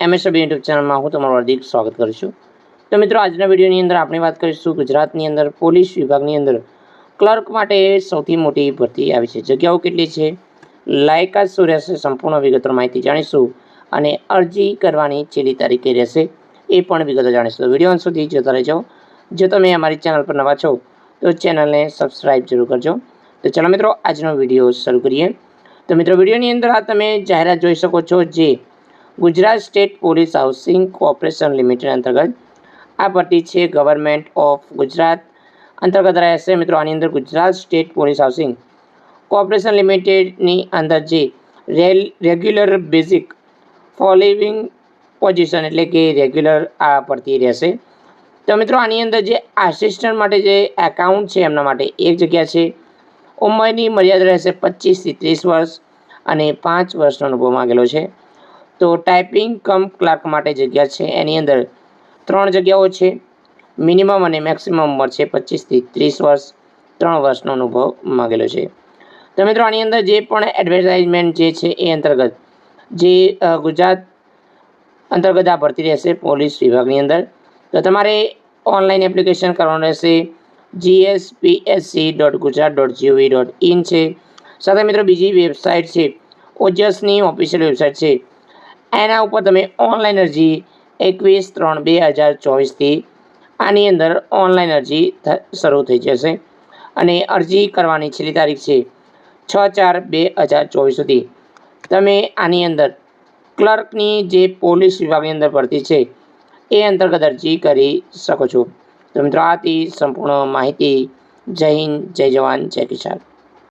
MSB YouTube ચેનલમાં હું તમારું હાર્દિક સ્વાગત કરું છું. તો મિત્રો, આજના વિડીયોની અંદર આપણે વાત કરીશું ગુજરાતની અંદર પોલીસ વિભાગની અંદર ક્લર્ક માટે સૌથી મોટી ભરતી આવી છે. જગ્યાઓ કેટલી છે? લાયકાત શું સંપૂર્ણ વિગતો માહિતી જાણીશું અને અરજી કરવાની છેલ્લી તારીખે રહેશે એ પણ વિગતો જાણીશું. વીડિયો અંત સુધી જોતા રહેજો. જો તમે અમારી ચેનલ પર નવા છો, તો ચેનલને સબસ્ક્રાઈબ જરૂર કરજો. તો ચાલો મિત્રો, આજનો વીડિયો શરૂ કરીએ. તો મિત્રો, વિડીયોની અંદર આ તમે જાહેરાત જોઈ શકો છો જે Gujarat state police housing corporation limited અંતર્ગત આ પટ્ટી છે. ગવર્મેન્ટ ઓફ ગુજરાત અંતર્ગત રહેશે મિત્રો, આની અંદર Gujarat state police housing corporation લિમિટેડની અંદર જે રેલ, રેગ્યુલર બેઝિક ફોલોવિંગ પોઝિશન એટલે કે રેગ્યુલર આ પડતી રહેશે. તો મિત્રો, આની અંદર જે આસિસ્ટન્ટ માટે જે એકાઉન્ટ છે એમના માટે એક જગ્યા છે. ઉંમરની મર્યાદા રહેશે પચીસથી ત્રીસ વર્ષ અને પાંચ વર્ષનો અનુભવ માંગેલો છે. તો ટાઈપિંગ કમ ક્લાર્ક માટે જગ્યા છે. એની અંદર ત્રણ જગ્યાઓ છે. મિનિમમ અને મેક્સિમમ ઉંમર છે પચીસથી ત્રીસ વર્ષ, ત્રણ વર્ષનો અનુભવ માગેલો છે. તો મિત્રો, આની અંદર જે પણ એડવર્ટાઇઝમેન્ટ જે છે એ અંતર્ગત, જે ગુજરાત અંતર્ગત આ ભરતી રહેશે પોલીસ વિભાગની અંદર. તો તમારે ઓનલાઈન એપ્લિકેશન કરવાનું રહેશે GSPSC dot Gujarat dot GOV dot in છે. સાથે મિત્રો, બીજી વેબસાઇટ છે, ઓજસની ઓફિશિયલ વેબસાઇટ છે એના ઉપર તમે ઓનલાઈન અરજી એકવીસ ત્રણ બે હજાર ચોવીસથી આની અંદર ઓનલાઈન અરજી શરૂ થઈ જશે. અને અરજી કરવાની છેલ્લી તારીખ છે છ ચાર બે હજાર ચોવીસ સુધી. તમે આની અંદર ક્લર્કની જે પોલીસ વિભાગની અંદર ભરતી છે, એ અંતર્ગત અરજી કરી શકો છો. તો મિત્રો, આથી સંપૂર્ણ માહિતી. જય હિન્દ, જય જવાન, જય કિસાન.